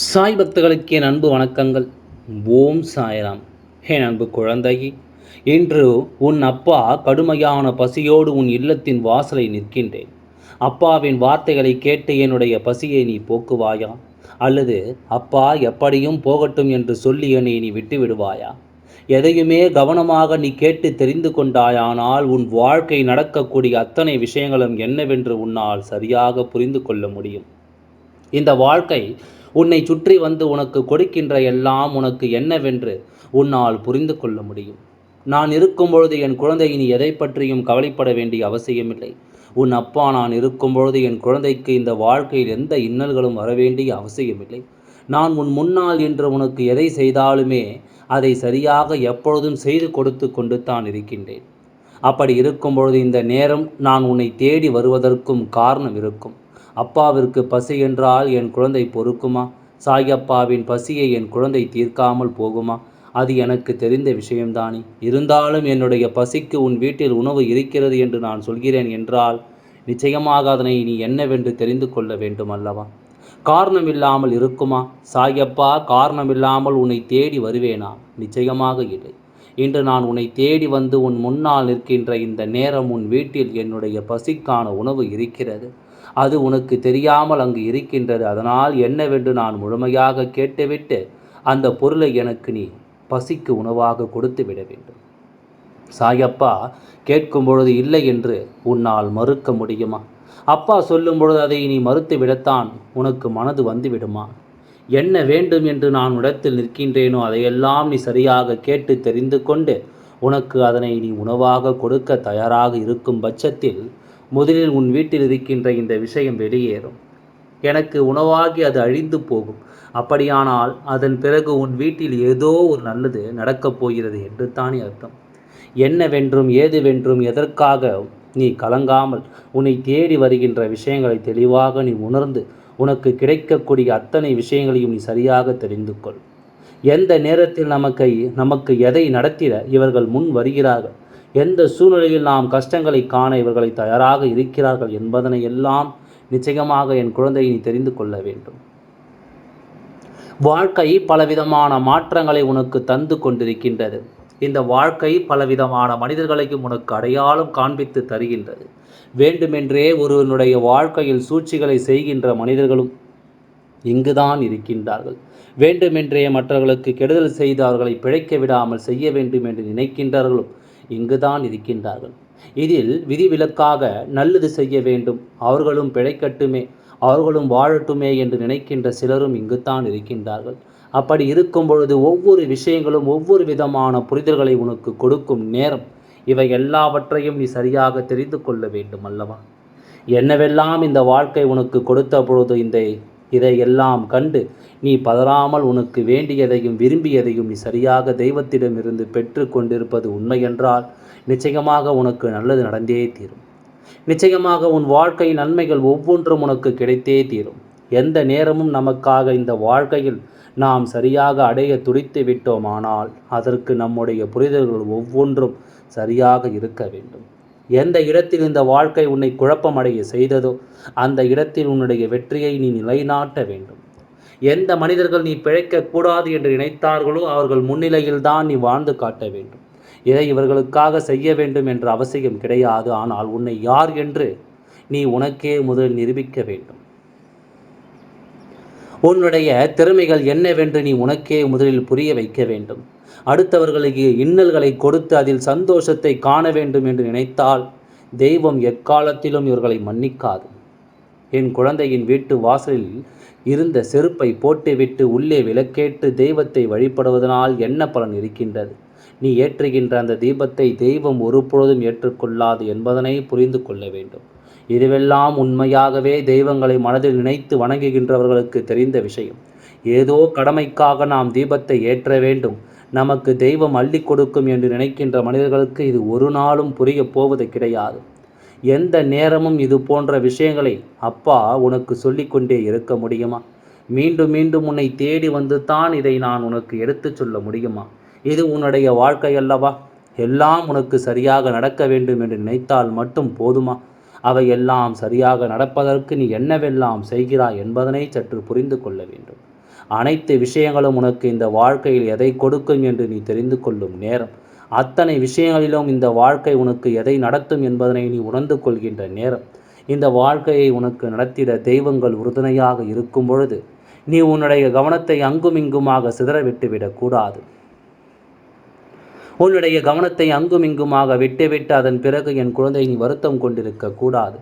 சாய் பக்தர்களுக்கு என் அன்பு வணக்கங்கள். ஓம் சாய்ராம். என் அன்பு குழந்தை இன்று உன் அப்பா கடுமையான பசியோடு உன் இல்லத்தின் வாசலை நிற்கின்றேன். அப்பாவின் வார்த்தைகளை கேட்டு என்னுடைய பசியை நீ போக்குவாயா? அல்லது அப்பா எப்படியும் போகட்டும் என்று சொல்லி என்னை நீ விட்டு விடுவாயா எதையுமே கவனமாக நீ கேட்டு தெரிந்து கொண்டாயானால் உன் வாழ்க்கை நடக்கக்கூடிய அத்தனை விஷயங்களும் என்னவென்று உன்னால் சரியாக புரிந்து கொள்ள முடியும். இந்த வாழ்க்கை உன்னை சுற்றி வந்து உனக்கு கொடுக்கின்ற எல்லாம் உனக்கு என்னவென்று உன்னால் புரிந்து கொள்ள முடியும். நான் இருக்கும்பொழுது என் குழந்தை எதை பற்றியும் கவலைப்பட வேண்டிய அவசியமில்லை. உன் அப்பா நான் இருக்கும்பொழுது என் குழந்தைக்கு இந்த வாழ்க்கையில் எந்த இன்னல்களும் வர வேண்டிய அவசியமில்லை. நான் உன் முன்னால் என்று உனக்கு எதை செய்தாலுமே அதை சரியாக எப்பொழுதும் செய்து கொடுத்து கொண்டு தான் இருக்கின்றேன். அப்படி இருக்கும்பொழுது இந்த நேரம் நான் உன்னை தேடி வருவதற்கும் காரணம் இருக்கும். அப்பாவிற்கு பசி என்றால் என் குழந்தை பொறுக்குமா? சாயப்பாவின் பசியை என் குழந்தை தீர்க்காமல் போகுமா? அது எனக்கு தெரிந்த விஷயம்தானே. இருந்தாலும் என்னுடைய பசிக்கு உன் வீட்டில் உணவு இருக்கிறது என்று நான் சொல்கிறேன் என்றால் நிச்சயமாக அதனை நீ என்னவென்று தெரிந்து கொள்ள வேண்டும் அல்லவா காரணம் இல்லாமல் இருக்குமா? சாயப்பா காரணமில்லாமல் உன்னை தேடி வருவேனா? நிச்சயமாக இல்லை. இன்று நான் உன்னை தேடி வந்து உன் முன்னால் நிற்கின்ற இந்த நேரம் உன் வீட்டில் என்னுடைய பசிக்கான உணவு இருக்கிறது. அது உனக்கு தெரியாமல் அங்கு இருக்கின்றது. அதனால் என்னவென்று நான் முழுமையாக கேட்டுவிட்டு அந்த பொருளை எனக்கு நீ பசிக்கு உணவாக கொடுத்து விட வேண்டும். சாயப்பா கேட்கும் பொழுது இல்லை என்று உன்னால் மறுக்க முடியுமா? அப்பா சொல்லும் பொழுது அதை நீ மறுத்து விடத்தான் உனக்கு மனது வந்து விடுமா என்ன வேண்டும் என்று நான் இடத்தில் நிற்கின்றேனோ அதையெல்லாம் நீ சரியாக கேட்டு தெரிந்து கொண்டு உனக்கு அதனை நீ உணவாக கொடுக்க தயாராக இருக்கும் பட்சத்தில் முதலில் உன் வீட்டில் இருக்கின்ற இந்த விஷயம் வெளியேறும். எனக்கு உணவாகி அது அழிந்து போகும். அப்படியானால் அதன் பிறகு உன் வீட்டில் ஏதோ ஒரு நல்லது நடக்கப் போகிறது என்று தானே அர்த்தம். என்னவென்றும் ஏதுவென்றும் எதற்காக நீ கலங்காமல் உன்னை தேடி வருகின்ற விஷயங்களை தெளிவாக நீ உணர்ந்து உனக்கு கிடைக்கக்கூடிய அத்தனை விஷயங்களையும் நீ சரியாக தெரிந்து கொள் எந்த நேரத்தில் நமக்கு நமக்கு எதை நடத்திட இவர்கள் முன் வருகிறார்கள்? எந்த சூழ்நிலையில் நாம் கஷ்டங்களை காண இவர்களை தயாராக இருக்கிறார்கள் என்பதனை எல்லாம் நிச்சயமாக என் குழந்தையை நீ தெரிந்து கொள்ள வேண்டும். வாழ்க்கை பலவிதமான மாற்றங்களை உனக்கு தந்து கொண்டிருக்கின்றது. இந்த வாழ்க்கை பலவிதமான மனிதர்களையும் உனக்கு அடையாளம் காண்பித்து தருகின்றது. வேண்டுமென்றே ஒருவனுடைய வாழ்க்கையில் சூழ்ச்சிகளை செய்கின்ற மனிதர்களும் இங்குதான் இருக்கின்றார்கள். வேண்டுமென்றே மற்றவர்களுக்கு கெடுதல் செய்து அவர்களை பிழைக்க விடாமல் செய்ய வேண்டும் என்று நினைக்கின்றார்களும் இங்குதான் இருக்கின்றார்கள். இதில் விதிவிலக்காக நல்லது செய்ய வேண்டும். அவர்களும் பிழைக்கட்டுமே அவர்களும் வாழட்டுமே என்று நினைக்கின்ற சிலரும் இங்குத்தான் இருக்கின்றார்கள். அப்படி இருக்கும் பொழுது ஒவ்வொரு விஷயங்களும் ஒவ்வொரு விதமான புரிதல்களை உனக்கு கொடுக்கும் நேரம். இவை எல்லாவற்றையும் நீ சரியாக தெரிந்து கொள்ள வேண்டும் அல்லவா? என்னவெல்லாம் இந்த வாழ்க்கை உனக்கு கொடுத்த பொழுது இந்த இதையெல்லாம் கண்டு நீ பதறாமல் உனக்கு வேண்டியதையும் விரும்பியதையும் நீ சரியாக தெய்வத்திடமிருந்து பெற்று கொண்டிருப்பது உண்மையென்றால் நிச்சயமாக உனக்கு நல்லது நடந்தே தீரும். நிச்சயமாக உன் வாழ்க்கை நன்மைகள் ஒவ்வொன்றும் உனக்கு கிடைத்தே தீரும். எந்த நேரமும் நமக்காக இந்த வாழ்க்கையில் நாம் சரியாக அடைய துடித்து விட்டோமானால் அதற்கு நம்முடைய புரிதல்கள் ஒவ்வொன்றும் சரியாக இருக்க வேண்டும். எந்த இடத்தில் இந்த வாழ்க்கை உன்னை குழப்பமடைய செய்ததோ அந்த இடத்தில் உன்னுடைய வெற்றியை நீ நிலைநாட்ட வேண்டும். எந்த மனிதர்கள் நீ பிழைக்கக்கூடாது என்று நினைத்தார்களோ அவர்கள் முன்னிலையில் தான் நீ வாழ்ந்து காட்ட வேண்டும். இதை இவர்களுக்காக செய்ய வேண்டும் என்ற அவசியம் கிடையாது. ஆனால் உன்னை யார் என்று நீ உனக்கே முதல் நிரூபிக்க வேண்டும். உன்னுடைய திறமைகள் என்னவென்று நீ உனக்கே முதலில் புரிய வைக்க வேண்டும். அடுத்தவர்களுக்கு இன்னல்களை கொடுத்து அதில் சந்தோஷத்தை காண வேண்டும் என்று நினைத்தால் தெய்வம் எக்காலத்திலும் இவர்களை மன்னிக்காது. என் குழந்தையின் வீட்டு வாசலில் இருந்த செருப்பை போட்டுவிட்டு உள்ளே விளக்கேற்று தெய்வத்தை வழிபடுவதனால் என்ன பலன் இருக்கின்றது? நீ ஏற்றுகின்ற அந்த தீபத்தை தெய்வம் ஒருபொழுதும் ஏற்றுக்கொள்ளாது என்பதனை புரிந்து கொள்ள வேண்டும். இதுவெல்லாம் உண்மையாகவே தெய்வங்களை மனதில் நினைத்து வணங்குகின்றவர்களுக்கு தெரிந்த விஷயம். ஏதோ கடமைக்காக நாம் தீபத்தை ஏற்ற வேண்டும். நமக்கு தெய்வம் அள்ளி கொடுக்கும் என்று நினைக்கின்ற மனிதர்களுக்கு இது ஒரு நாளும் புரியப் போவது கிடையாது. எந்த நேரமும் இது போன்ற விஷயங்களை அப்பா உனக்கு சொல்லிக்கொண்டே இருக்க முடியுமா? மீண்டும் மீண்டும் உன்னை தேடி வந்து தான் இதை நான் உனக்கு எடுத்துச் சொல்ல முடியுமா? இது உன்னுடைய வாழ்க்கை அல்லவா? எல்லாம் உனக்கு சரியாக நடக்க வேண்டும் என்று நினைத்தால் மட்டும் போதுமா? அவை எல்லாம் சரியாக நடப்பதற்கு நீ என்னவெல்லாம் செய்கிறாய் என்பதனை சற்று புரிந்து கொள்ள வேண்டும். அனைத்து விஷயங்களும் உனக்கு இந்த வாழ்க்கையில் எதை கொடுக்கும் என்று நீ தெரிந்து கொள்ளும் நேரம். அத்தனை விஷயங்களிலும் இந்த வாழ்க்கை உனக்கு எதை நடத்தும் என்பதனை நீ உணர்ந்து கொள்கின்ற நேரம். இந்த வாழ்க்கையை உனக்கு நடத்திட தெய்வங்கள் உறுதுணையாக இருக்கும் பொழுது நீ உன்னுடைய கவனத்தை அங்குமிங்குமாக சிதற விட்டுவிடக்கூடாது உன்னுடைய கவனத்தை அங்குமிங்குமாக விட்டுவிட்டு அதன் பிறகு என் குழந்தை நீ வருத்தம் கொண்டிருக்க கூடாது.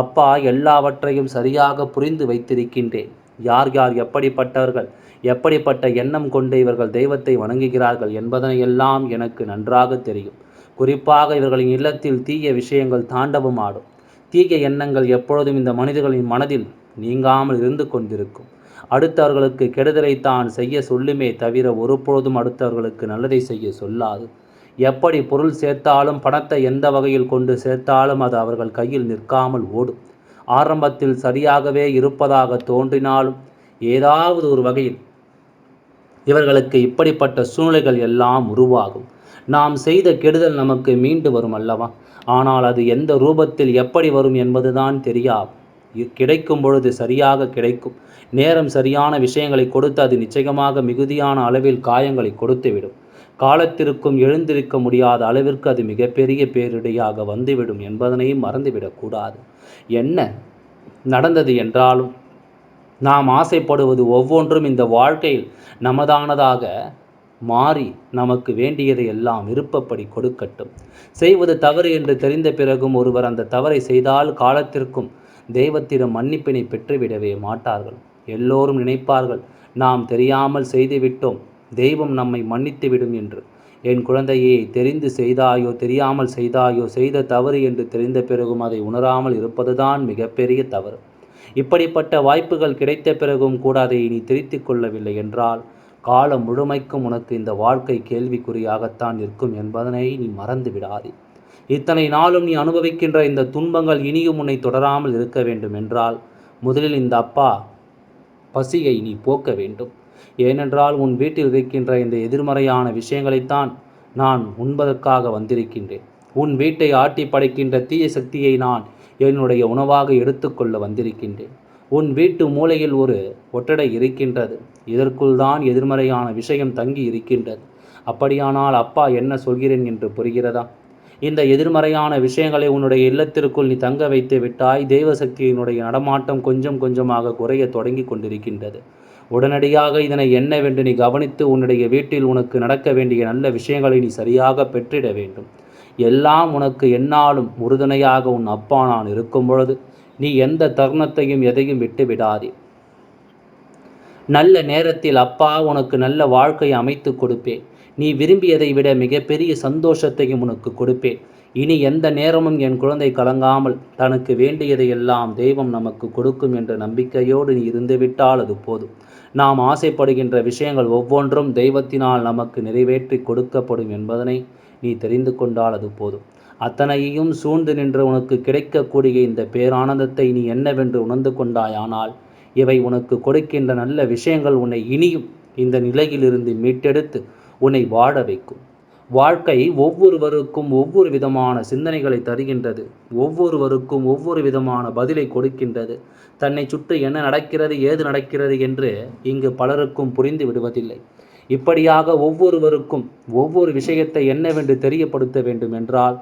அப்பா எல்லாவற்றையும் சரியாக புரிந்து வைத்திருக்கின்றேன். யார் யார் எப்படிப்பட்டவர்கள் எப்படிப்பட்ட எண்ணம் கொண்டு இவர்கள் தெய்வத்தை வணங்குகிறார்கள் என்பதனையெல்லாம் எனக்கு நன்றாக தெரியும். குறிப்பாக இவர்களின் இல்லத்தில் தீய விஷயங்கள் தாண்டவம் ஆடும். தீய எண்ணங்கள் எப்பொழுதும் இந்த மனிதர்களின் மனதில் நீங்காமல் இருந்து கொண்டிருக்கும். அடுத்தவர்களுக்கு கெடுதலை தான் செய்ய சொல்லுமே தவிர ஒருபொழுதும் அடுத்தவர்களுக்கு நல்லதை செய்ய சொல்லாது. எப்படி பொருள் சேர்த்தாலும் பணத்தை எந்த வகையில் கொண்டு சேர்த்தாலும் அது அவர்கள் கையில் நிற்காமல் ஓடும். ஆரம்பத்தில் சரியாகவே இருப்பதாக தோன்றினாலும் ஏதாவது ஒரு வகையில் இவர்களுக்கு இப்படிப்பட்ட சூழ்நிலைகள் எல்லாம் உருவாகும். நாம் செய்த கெடுதல் நமக்கு மீண்டு வரும் அல்லவா? ஆனால் அது எந்த ரூபத்தில் எப்படி வரும் என்பதுதான் தெரியாது கிடைக்கும் பொழுது சரியாக கிடைக்கும். நேரம் சரியான விஷயங்களை கொடுத்து அது நிச்சயமாக மிகுதியான அளவில் காயங்களை கொடுத்துவிடும். காலத்திற்கும் எழுந்திருக்க முடியாத அளவிற்கு அது மிகப்பெரிய பேரிடையாக வந்துவிடும் என்பதனையும் மறந்துவிடக்கூடாது. என்ன நடந்தது என்றாலும் நாம் ஆசைப்படுவது ஒவ்வொன்றும் இந்த வாழ்க்கையில் நமதானதாக மாறி நமக்கு வேண்டியதை எல்லாம் விருப்பப்படி கொடுக்கட்டும். செய்வது தவறு என்று தெரிந்த பிறகும் ஒருவர் அந்த தவறை செய்தால் காலத்திற்கும் தெய்வத்திடம் மன்னிப்பினை பெற்றுவிடவே மாட்டார்கள். எல்லோரும் நினைப்பார்கள் நாம் தெரியாமல் செய்துவிட்டோம். தெய்வம் நம்மை மன்னித்துவிடும் என்று. என் குழந்தையே தெரிந்து செய்தாயோ தெரியாமல் செய்தாயோ செய்த தவறு என்று தெரிந்த பிறகும் அதை உணராமல் இருப்பதுதான் மிகப்பெரிய தவறு. இப்படிப்பட்ட வாய்ப்புகள் கிடைத்த பிறகும் கூட அதை நீ திரித்து கொள்ளவில்லை என்றால் காலம் முழுமைக்கும் உனக்கு இந்த வாழ்க்கை கேள்விக்குறியாகத்தான் இருக்கும் என்பதனை நீ மறந்து விடாதே. இத்தனை நாளும் நீ அனுபவிக்கின்ற இந்த துன்பங்கள் இனியும் உன்னை தொடராமல் இருக்க வேண்டும் என்றால் முதலில் இந்த அப்பா பசியை நீ போக்க வேண்டும். ஏனென்றால் உன் வீட்டில் இருக்கின்ற இந்த எதிர்மறையான விஷயங்களைத்தான் நான் உண்பதற்காக வந்திருக்கின்றேன். உன் வீட்டை ஆட்டி படைக்கின்ற தீய சக்தியை நான் என்னுடைய உணவாக எடுத்துக்கொள்ள வந்திருக்கின்றேன். உன் வீட்டு மூலையில் ஒரு ஒட்டடை இருக்கின்றது. இதற்குள் தான் எதிர்மறையான விஷயம் தங்கி இருக்கின்றது. அப்படியானால் அப்பா என்ன சொல்கிறேன் என்று புரிகிறதா? இந்த எதிர்மறையான விஷயங்களை உன்னுடைய இல்லத்திற்குள் நீ தங்க வைத்து விட்டாய். தெய்வ சக்தியினுடைய நடமாட்டம் கொஞ்சம் கொஞ்சமாக குறைய தொடங்கி கொண்டிருக்கின்றது. உடனடியாக இதனை என்னவென்று நீ கவனித்து உன்னுடைய வீட்டில் உனக்கு நடக்க வேண்டிய நல்ல விஷயங்களை நீ சரியாக பெற்றிட வேண்டும். எல்லாம் உனக்கு என்னாலும் உறுதுணையாக உன் அப்பா நான் இருக்கும் பொழுது நீ எந்த தருணத்தையும் எதையும் விட்டு விடாதே நல்ல நேரத்தில் அப்பா உனக்கு நல்ல வாழ்க்கையை அமைத்து கொடுப்பேன். நீ விரும்பியதை விட மிகப்பெரிய சந்தோஷத்தையும் உனக்கு கொடுப்பேன். இனி எந்த நேரமும் என் குழந்தை கலங்காமல் தனக்கு வேண்டியதையெல்லாம் தெய்வம் நமக்கு கொடுக்கும் என்ற நம்பிக்கையோடு நீ இருந்துவிட்டால் அது போதும். நாம் ஆசைப்படுகின்ற விஷயங்கள் ஒவ்வொன்றும் தெய்வத்தினால் நமக்கு நிறைவேற்றி கொடுக்கப்படும் என்பதனை நீ தெரிந்து கொண்டால் அது போதும். அத்தனையையும் சூழ்ந்து நின்று உனக்கு கிடைக்கக்கூடிய இந்த பேரானந்தத்தை நீ என்னவென்று உணர்ந்து கொண்டாயானால் இவை உனக்கு கொடுக்கின்ற நல்ல விஷயங்கள் உன்னை இனியும் இந்த நிலையிலிருந்து மீட்டெடுத்து உன்னை வாழ வைக்கும். வாழ்க்கை ஒவ்வொருவருக்கும் ஒவ்வொரு விதமான சிந்தனைகளை தருகின்றது. ஒவ்வொருவருக்கும் ஒவ்வொரு விதமான பதிலை கொடுக்கின்றது. தன்னை சுற்றி என்ன நடக்கிறது ஏது நடக்கிறது என்று இங்கு பலருக்கும் புரிந்து விடுவதில்லை. இப்படியாக ஒவ்வொருவருக்கும் ஒவ்வொரு விஷயத்தை என்னவென்று தெரியப்படுத்த வேண்டும் என்றால்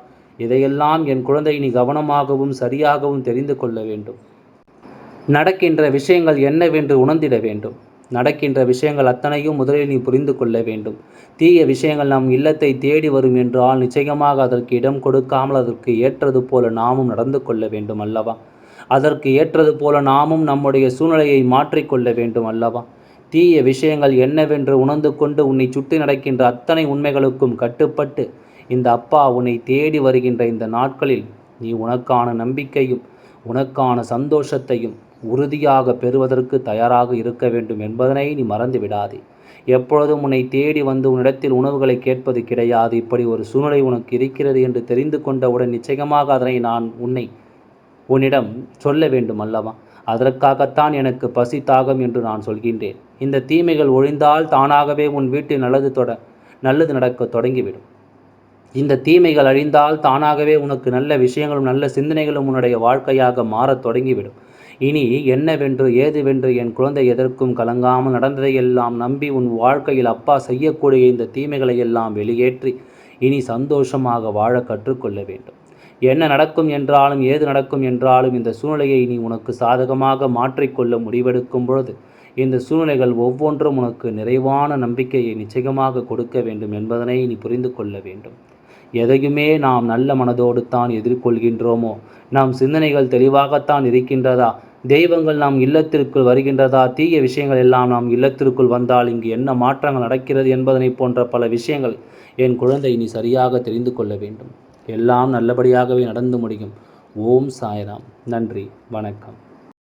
இதையெல்லாம் என் குழந்தை நீ கவனமாகவும் சரியாகவும் தெரிந்து கொள்ள வேண்டும். நடக்கின்ற விஷயங்கள் என்னவென்று உணர்ந்திட வேண்டும். நடக்கின்ற விஷயங்கள் அத்தனையும் முதலில் நீ புரிந்து கொள்ள வேண்டும். தீய விஷயங்கள் நம் இல்லத்தை தேடி வரும் என்றால் நிச்சயமாக அதற்கு இடம் கொடுக்காமல் அதற்கு ஏற்றது போல நாமும் நடந்து கொள்ள வேண்டும் அல்லவா? அதற்கு ஏற்றது போல நாமும் நம்முடைய சூழ்நிலையை மாற்றிக்கொள்ள வேண்டும் அல்லவா? தீய விஷயங்கள் என்னவென்று உணர்ந்து கொண்டு உன்னை சுற்றி நடக்கின்ற அத்தனை உண்மைகளுக்கும் கட்டுப்பட்டு இந்த அப்பா உன்னை தேடி வருகின்ற இந்த நாட்களில் நீ உனக்கான நம்பிக்கையும் உனக்கான சந்தோஷத்தையும் உறுதியாக பெறுவதற்கு தயாராக இருக்க வேண்டும் என்பதனை நீ மறந்து விடாதே. எப்பொழுதும் உன்னை தேடி வந்து உன்னிடத்தில் உணவுகளை கேட்பது கிடையாது. இப்படி ஒரு சூழ்நிலை உனக்கு இருக்கிறது என்று தெரிந்து கொண்டவுடன் நிச்சயமாக அதனை நான் உன்னை உன்னிடம் சொல்ல வேண்டும் அல்லவா? அதற்காகத்தான் எனக்கு பசி தாகம் என்று நான் சொல்கின்றேன். இந்த தீமைகள் ஒழிந்தால் தானாகவே உன் வீட்டில் நல்லது தொட நல்லது நடக்க தொடங்கிவிடும். இந்த தீமைகள் அழிந்தால் தானாகவே உனக்கு நல்ல விஷயங்களும் நல்ல சிந்தனைகளும் உன்னுடைய வாழ்க்கையாக மாறத் தொடங்கிவிடும். இனி என்னவென்று ஏதுவென்று என் குழந்தை எதற்கும் கலங்காமல் நடந்ததையெல்லாம் நம்பி உன் வாழ்க்கையில் அப்பா செய்யக்கூடிய இந்த தீமைகளை எல்லாம் வெளியேற்றி இனி சந்தோஷமாக வாழ கற்றுக்கொள்ள வேண்டும். என்ன நடக்கும் என்றாலும் ஏது நடக்கும் என்றாலும் இந்த சூழ்நிலையை நீ உனக்கு சாதகமாக மாற்றிக்கொள்ள முடிவெடுக்கும் பொழுது இந்த சூழ்நிலைகள் ஒவ்வொன்றும் உனக்கு நிறைவான நம்பிக்கையை நிச்சயமாக கொடுக்க வேண்டும் என்பதனை நீ புரிந்து கொள்ள வேண்டும். எதையுமே நாம் நல்ல மனதோடு தான் எதிர்கொள்கின்றோமோ? நாம் சிந்தனைகள் தெளிவாகத்தான் இருக்கின்றதா? தெய்வங்கள் நாம் இல்லத்திற்குள் வருகின்றதா? தீய விஷயங்கள் எல்லாம் நாம் இல்லத்திற்குள் வந்தால் இங்கு என்ன மாற்றங்கள் நடக்கிறது என்பதனை போன்ற பல விஷயங்கள் என் குழந்தை நீ சரியாக தெரிந்து கொள்ள வேண்டும். எல்லாம் நல்லபடியாகவே நடந்து முடியும். ஓம் சாய்ராம். நன்றி. வணக்கம்.